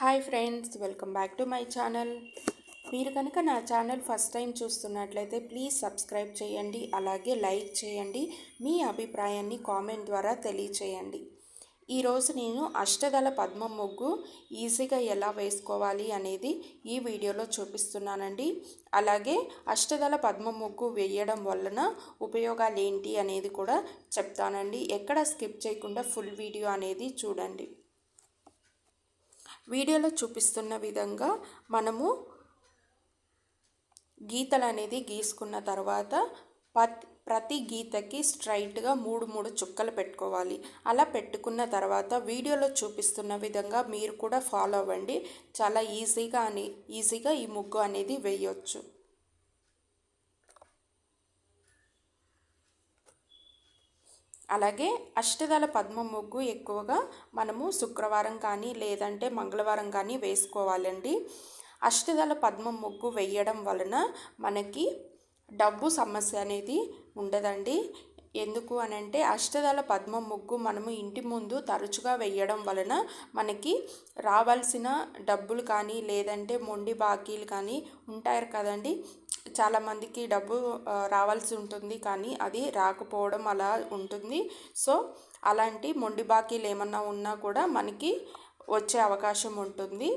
Hi friends welcome back to my channel. మీరు కనుక నా ఛానల్ ఫస్ట్ టైం చూస్తున్నట్లయితే ప్లీజ్ సబ్స్క్రైబ్ చేయండి అలాగే లైక్ చేయండి మీ అభిప్రాయాన్ని కామెంట్ ద్వారా తెలియచేయండి. ఈరోజు నేను అష్టదళ పద్మ ముగ్గు ఈజీగా ఎలా వేసుకోవాలి అనేది ఈ వీడియోలో చూపిస్తున్నానండి. అలాగే అష్టదళ పద్మ ముగ్గు వేయడం వలన ఉపయోగాలు ఏంటి అనేది కూడా చెప్తానండి. ఎక్కడ స్కిప్ చేయకుండా ఫుల్ వీడియో అనేది చూడండి. వీడియోలో చూపిస్తున్న విధంగా మనము గీతలు అనేది గీసుకున్న తర్వాత పత్ ప్రతి గీతకి స్ట్రైట్గా మూడు మూడు చుక్కలు పెట్టుకోవాలి. అలా పెట్టుకున్న తర్వాత వీడియోలో చూపిస్తున్న విధంగా మీరు కూడా ఫాలో అవ్వండి. చాలా ఈజీగా అని ఈజీగా ఈ ముగ్గు అనేది వేయొచ్చు. అలాగే అష్టదళ పద్మ ముగ్గు ఎక్కువగా మనము శుక్రవారం కానీ లేదంటే మంగళవారం కానీ వేసుకోవాలండి. అష్టదళ పద్మ ముగ్గు వేయడం వలన మనకి డబ్బు సమస్య అనేది ఉండదండి. ఎందుకు అని అంటే అష్టదళ పద్మ ముగ్గు మనము ఇంటి ముందు తరచుగా వేయడం వలన మనకి రావాల్సిన డబ్బులు కానీ లేదంటే మొండి బాకీలు కానీ ఉంటాయి కదండి. చాలామందికి డబ్బు రావాల్సి ఉంటుంది. కానీ అది రాకపోవడం అలా ఉంటుంది. సో అలాంటి మొండి బాకీలు ఏమన్నా ఉన్నా కూడా మనకి వచ్చే అవకాశం ఉంటుంది.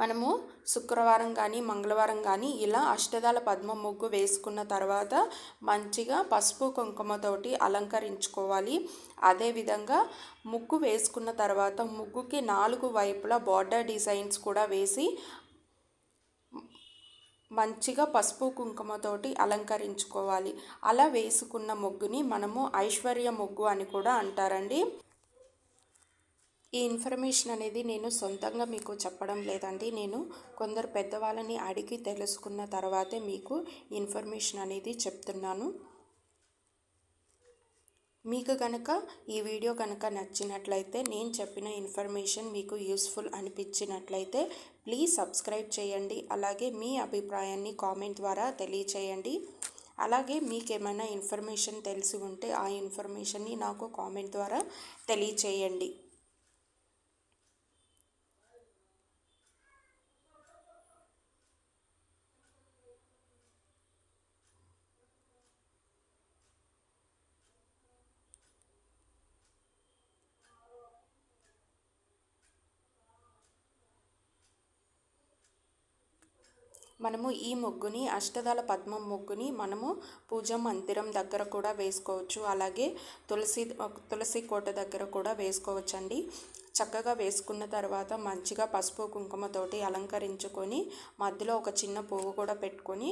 మనము శుక్రవారం కానీ మంగళవారం కానీ ఇలా అష్టదాల పద్మ ముగ్గు వేసుకున్న తర్వాత మంచిగా పసుపు కుంకుమతోటి అలంకరించుకోవాలి. అదేవిధంగా ముగ్గు వేసుకున్న తర్వాత ముగ్గుకి నాలుగు వైపులా బార్డర్ డిజైన్స్ కూడా వేసి మంచిగా పసుపు కుంకుమతోటి అలంకరించుకోవాలి. అలా వేసుకున్న ముగ్గుని మనము ఐశ్వర్య ముగ్గు అని కూడా అంటారండి. ఈ ఇన్ఫర్మేషన్ అనేది నేను సొంతంగా మీకు చెప్పడం లేదండి. నేను కొందరు పెద్దవాళ్ళని అడిగి తెలుసుకున్న తర్వాతే మీకు ఇన్ఫర్మేషన్ అనేది చెప్తున్నాను. మీకు కనుక ఈ వీడియో కనుక నచ్చినట్లయితే నేను చెప్పిన ఇన్ఫర్మేషన్ మీకు యూస్ఫుల్ అనిపించినట్లయితే ప్లీజ్ సబ్స్క్రైబ్ చేయండి. అలాగే మీ అభిప్రాయాన్ని కామెంట్ ద్వారా తెలియచేయండి. అలాగే మీకు ఏమైనా ఇన్ఫర్మేషన్ తెలిసి ఉంటే ఆ ఇన్ఫర్మేషన్ని నాకు కామెంట్ ద్వారా తెలియచేయండి. మనము ఈ ముగ్గుని అష్టదళ పద్మం ముగ్గుని మనము పూజ మందిరం దగ్గర కూడా వేసుకోవచ్చు. అలాగే తులసి తులసి కోట దగ్గర కూడా వేసుకోవచ్చు అండి చక్కగా వేసుకున్న తర్వాత మంచిగా పసుపు కుంకుమతోటి అలంకరించుకొని మధ్యలో ఒక చిన్న పువ్వు కూడా పెట్టుకొని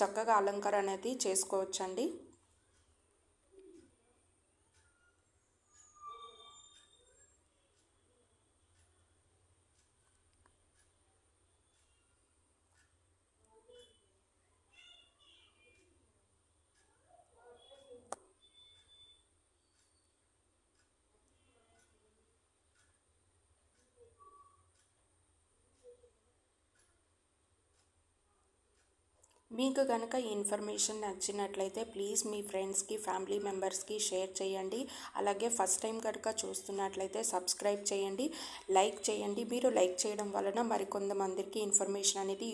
చక్కగా అలంకరణ అనేది చేసుకోవచ్చండి. మీకు కనుక ఈ ఇన్ఫర్మేషన్ నచ్చినట్లయితే ప్లీజ్ మీ ఫ్రెండ్స్కి ఫ్యామిలీ మెంబర్స్కి షేర్ చేయండి. అలాగే ఫస్ట్ టైం కనుక చూస్తున్నట్లయితే సబ్స్క్రైబ్ చేయండి లైక్ చేయండి. మీరు లైక్ చేయడం వలన మరికొంతమందికి ఇన్ఫర్మేషన్ అనేది